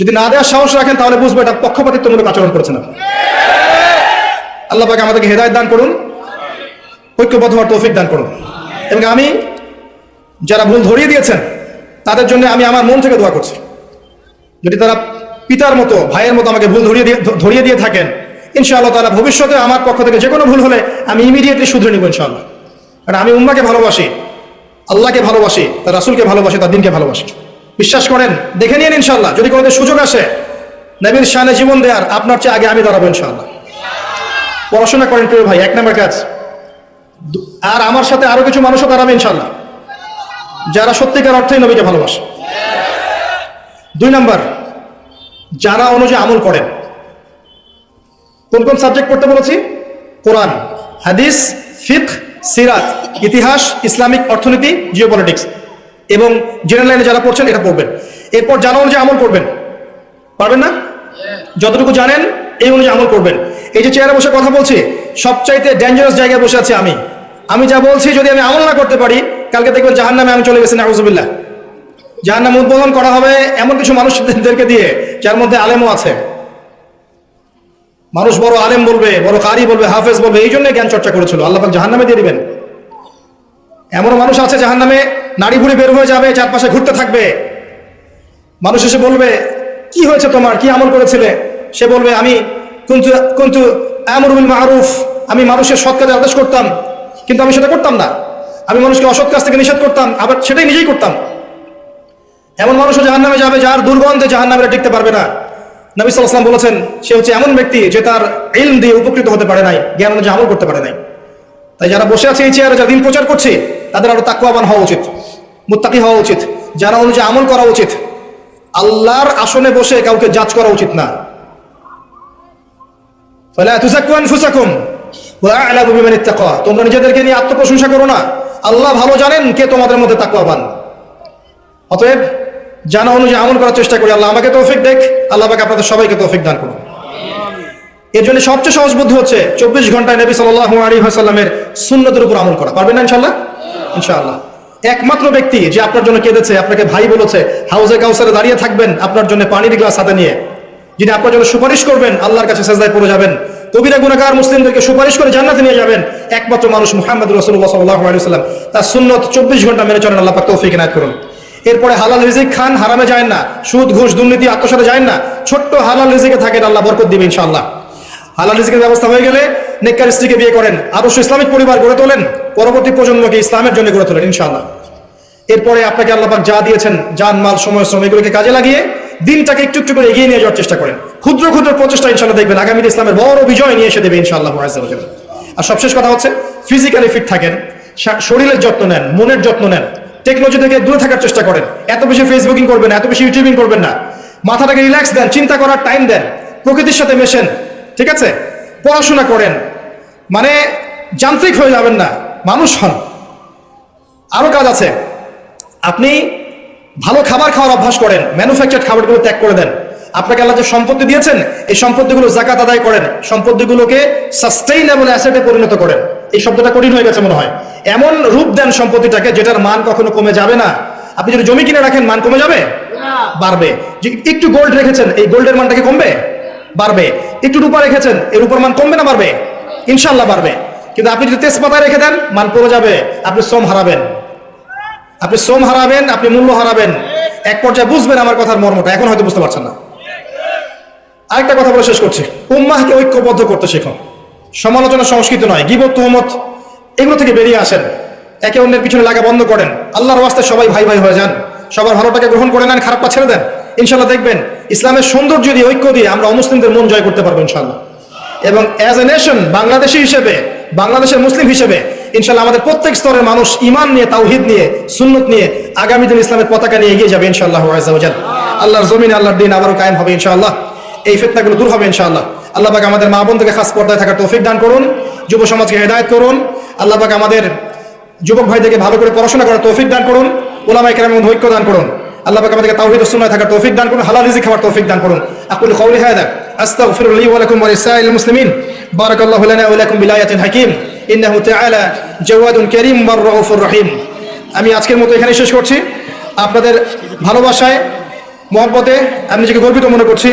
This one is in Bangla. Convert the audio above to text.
যদি না দেওয়ার সাহস রাখেন, তাহলে বুঝব এটা পক্ষপাতিত্বমূলক আচরণ করছে না আল্লাহ পাকে আমাদেরকে হেদায়ত দান করুন, ঐক্যবদ্ধ হওয়ার তৌফিক দান করুন। এবং আমি যারা ভুল ধরিয়ে দিয়েছেন, তাদের জন্য আমি আমার মন থেকে দোয়া করছি। যদি তারা পিতার মতো, ভাইয়ের মতো আমাকে ভুল ধরিয়ে দিয়ে ধরিয়ে দিয়ে থাকেন, ইনশাআল্লাহ তারা ভবিষ্যতে আমার পক্ষ থেকে যে কোনো ভুল হলে আমি ইমিডিয়েটলি শুধরে নিব ইনশাআল্লাহ। কারণ আমি উম্মাকে ভালোবাসি, আল্লাহকে ভালোবাসি, তার রাসুলকে ভালোবাসি, তার দিনকে ভালোবাসি। বিশ্বাস করেন, দেখে নিন ইনশাল্লাহ যদি কোনোদিন সুযোগ আসে, নবীর শানে জীবন দেওয়ার আপনার চেয়ে আগে আমি দাঁড়াবো ইনশাআল্লাহ। পড়াশোনা করেন প্রিয় ভাই, এক নম্বর কাজ। আর আমার সাথে আরও কিছু মানুষও দাঁড়াবে ইনশাল্লাহ যারা সত্যিকার অর্থেই নবীকে ভালোবাসে। দুই নম্বর, যারা অনুযায়ী আমল করেন। কোন কোন সাবজেক্ট পড়তে বলেছি? কোরআন, হাদিস ফিক সিরাত, ইতিহাস, ইসলামিক অর্থনীতি জিওপলিটিক্স এবং জেনারেল লাইনে যারা পড়ছেন, এটা পড়বেন। এরপর জানা অনুযায়ী আমল করবেন। পারবেন না? যতটুকু জানেন, এই অনুযায়ী আমল করবেন। এই যে চেয়ারে বসে কথা বলছি, সবচাইতে ডেঞ্জারাস জায়গায় বসে আছি আমি। আমি যা বলছি, যদি আমি আমল না করতে পারি, কালকে দেখবেন জাহান নামে আমি চলে গেছি, নাউজুবিল্লাহ। জাহান নাম উদ্বোধন করা হবে এমন কিছু মানুষদেরকে দিয়ে, যার মধ্যে আলেমও আছে। মানুষ বড় আলেম বলবে, বড় কারি বলবে, হাফেজ বলবে, এই জন্য জ্ঞান চর্চা করেছিল। আল্লাহ জাহান নামে দিয়ে দিবেন। এমন মানুষ আছে জাহান নামে নাড়ি ভুড়ি বের হয়ে যাবে, চারপাশে ঘুরতে থাকবে। মানুষ এসে বলবে, কি হয়েছে তোমার? কি আমল করেছিলে? সে বলবে, আমি কিন্তু কিন্তু আমরুল মাহরুফ আমি মানুষের সৎ কাজে আদেশ করতাম, কিন্তু আমি সেটা করতাম না। আমি মানুষকে অসৎ কাজ থেকে নিষেধ করতাম, আবার সেটাই নিজেই করতাম। এমন মানুষও জাহান নামে যাবে, যার দুর্গন্ধে জাহান নামে টিকতে পারবে না। নবী সাল্লাম বলেছেন, সে হচ্ছে এমন ব্যক্তি যে তার ইলম দিয়ে উপকৃত হতে পারে নাই, জ্ঞান অনুযায়ী আমল করতে পারে নাই। তাই যারা বসে আছে এই চেয়ারে, যারা দিন প্রচার করছে, তাদের আরও তাকুয়াবান হওয়া উচিত। মুত্তাকি হওয়া উচিত যারা অনুযায়ী আমল করা উচিত। আল্লাহর আসনে বসে কাউকে জাজ করা উচিত না। তোমরা নিজেদেরকে নিয়ে আত্মপ্রশংসা করো না। আল্লাহ ভালো জানেন কে তোমাদের মধ্যে তাকওয়াবান। অতএব জানা অনুযায়ী আমল করার চেষ্টা করি। আল্লাহ আমাকে তৌফিক দেখ আল্লাহ পাক আপনাদের সবাইকে তৌফিক দান করুন। এর জন্য সবচেয়ে সহজ বুদ্ধি হচ্ছে চব্বিশ ঘন্টায় নবী সাল্লাল্লাহু আলাইহি ওয়াসাল্লামের সুন্নতের উপর আমল করা। পারবেন না ইনশাল্লাহ ইনশাআল্লাহ। একমাত্র ব্যক্তি যে আপনার জন্য কেঁদেছে, আপনাকে ভাই বলেছে হাউজে কাউসারে দাঁড়িয়ে থাকবেন, আপনার জন্য পানির গ্লাস হাতে নিয়ে। যিনি আপনার জন্য সুপারিশ করবেন, আল্লাহর কাছে সেজদায় পড়ে যাবেন। কবিরা গুনাহগার মুসলিমদেরকে সুপারিশ করে জান্নাতে নিয়ে যাবেন। একমাত্র মানুষ মুহাম্মদ রাসূলুল্লাহ সাল্লাল্লাহু আলাইহি তার সুন্নত চব্বিশ ঘণ্টা মেনে চলেন, আল্লাহ পাক তৌফিক এনায়েত করুন। এরপরে হালাল রিজিক খান, হারামে যায় না। সুদ, ঘুষ, দুর্নীতি, আত্মসাতে যায় না। ছোট্ট হালাল রিজিকে থাকেন আল্লাহ বরকত দিবে ইনশাআল্লাহ। হালাল রিজিকের ব্যবস্থা হয়ে গেলে নেককার স্ত্রীকে বিয়ে করেন। আদর্শ ইসলামিক পরিবার গড়ে তোলেন। পরবর্তী প্রজন্মকে ইসলামের জন্য গড়ে তোলেন, ইনশাআল্লাহ। এরপরে আপনাকে আল্লাপাক যা দিয়েছেন জান মাল, সময়, শ্রম, এগুলোকে কাজে লাগিয়ে দিনটাকে একটু একটু করে এগিয়ে নিয়ে যাওয়ার চেষ্টা করেন। ক্ষুদ্র ক্ষুদ্র প্রচেষ্টা ইনশাআল্লাহ দেখবেন আগামী ইসলামের বড় বিজয় নিয়ে এসে দেবে ইনশাআল্লাহ। আর সবশেষ কথা হচ্ছে ফিজিক্যালি ফিট থাকেন শরীরের যত্ন নেন, মনের যত্ন নেন টেকনোলজি থেকে দূরে থাকার চেষ্টা করেন। এত বেশি ফেসবুকিং করবেন এত বেশি ইউটিউবিং করবেন না। মাথাটাকে রিল্যাক্স দেন, চিন্তা করার টাইম দেন, প্রকৃতির সাথে মেশেন, ঠিক আছে? পড়াশোনা করেন মানে যান্ত্রিক হয়ে যাবেন না। মানুষ হন। আরও কাজ আছে। আপনি ভালো খাবার খাওয়ার অভ্যাস করেন ম্যানুফ্যাকচার খাবারগুলো ত্যাগ করে দেন। আপনাকে আল্লাহ যে সম্পত্তি দিয়েছেন, এই সম্পত্তিগুলো জাকাত আদায় করেন। সম্পত্তিগুলোকে সাস্টেইনেবল অ্যাসেটে পরিণত করেন। এই শব্দটা কঠিন হয়ে গেছে মনে হয়। এমন রূপ দেন সম্পত্তিটাকে যেটার মান কখনো কমে যাবে না। আপনি যদি জমি কিনে রাখেন, মান কমে যাবে? বাড়বে। একটু গোল্ড রেখেছেন, এই গোল্ডের মানটা কি কমবে? বাড়বে। একটু রূপা রেখেছেন এই রূপার মান কমবে না বাড়বে? ইনশাল্লাহ বাড়বে। কিন্তু আপনি যদি তেজপাতায় রেখে দেন, মান পড়ে যাবে। আপনি শ্রম হারাবেন। আপনি শ্রম হারাবেন, আপনি মূল্য হারাবেন। এক পর্যায়ে বুঝবেন আমার কথার মর্মটা, এখন হয়তো বুঝতে পারছেন না। আরেকটা কথা বলে শেষ করছি। উম্মাহকে ঐক্যবদ্ধ করতে শেখো। সমালোচনা সংস্কৃত নয়, গিবত, তুহমত, এগুলো থেকে বেরিয়ে আসেন। একে অন্যের পিছনে লাগা বন্ধ করেন। আল্লাহর ওয়াস্তে সবাই ভাই ভাই হয়ে যান। সবার ভালোটাকে গ্রহণ করে নেন, খারাপটা ছেড়ে দেন। ইনশাল্লাহ দেখবেন, ইসলামের সৌন্দর্য দিয়ে ঐক্য দিয়ে আমরা অমুসলিমদের মন জয় করতে পারব ইনশাল্লাহ এবং অ্যাজ এ নেশন বাংলাদেশি হিসেবে বাংলাদেশের মুসলিম হিসেবে ইনশাল্লাহ আমাদের প্রত্যেক স্তরের মানুষ ইমান নিয়ে, তাওহিদ নিয়ে, সুন্নত নিয়ে আগামী দিন ইসলামের পতাকা নিয়ে এগিয়ে যাবে ইনশাআল্লাহ আজাল আল্লাহর জমিন আল্লাহর দিন আবারও কায়েম হবে ইনশাআল্লাহ। এই ফিতনাগুলো দূর হবে ইনশাআল্লাহ। আল্লাহ পাক আমাদের মা বোনদেরকে খাস পর্দায় থাকার তৌফিক দান করুন, যুব সমাজকে হেদায়ত করুন। আল্লাহ পাক আমাদের যুবক ভাইদেরকে ভালো করে পড়াশোনা করার তৌফিক দান করুন ওলামাই মধ্যে ঐক্য দান করুন। আল্লাহ পাক আমাদেরকে তাওহীদ ও সুন্নাহ থাকার তৌফিক দান করুন, হালাল রিজিক খাওয়ার তৌফিক দান করুন। আকুল কওলি হাদা লাকুম ওয়া লিসাইল মুসলিমিন। বারাকাল্লাহু লানা ওয়া লাকুম বিলায়াতিন হাকিম। ইন্নাহু তাআলা জাওয়াদুন কারীম ওয়ার রাউফুর রহিম। আমি আজকের মতো এখানে শেষ করছি। আপনাদের ভালোবাসায়, মহব্বতে আমি নিজেকে গর্বিত মনে করছি।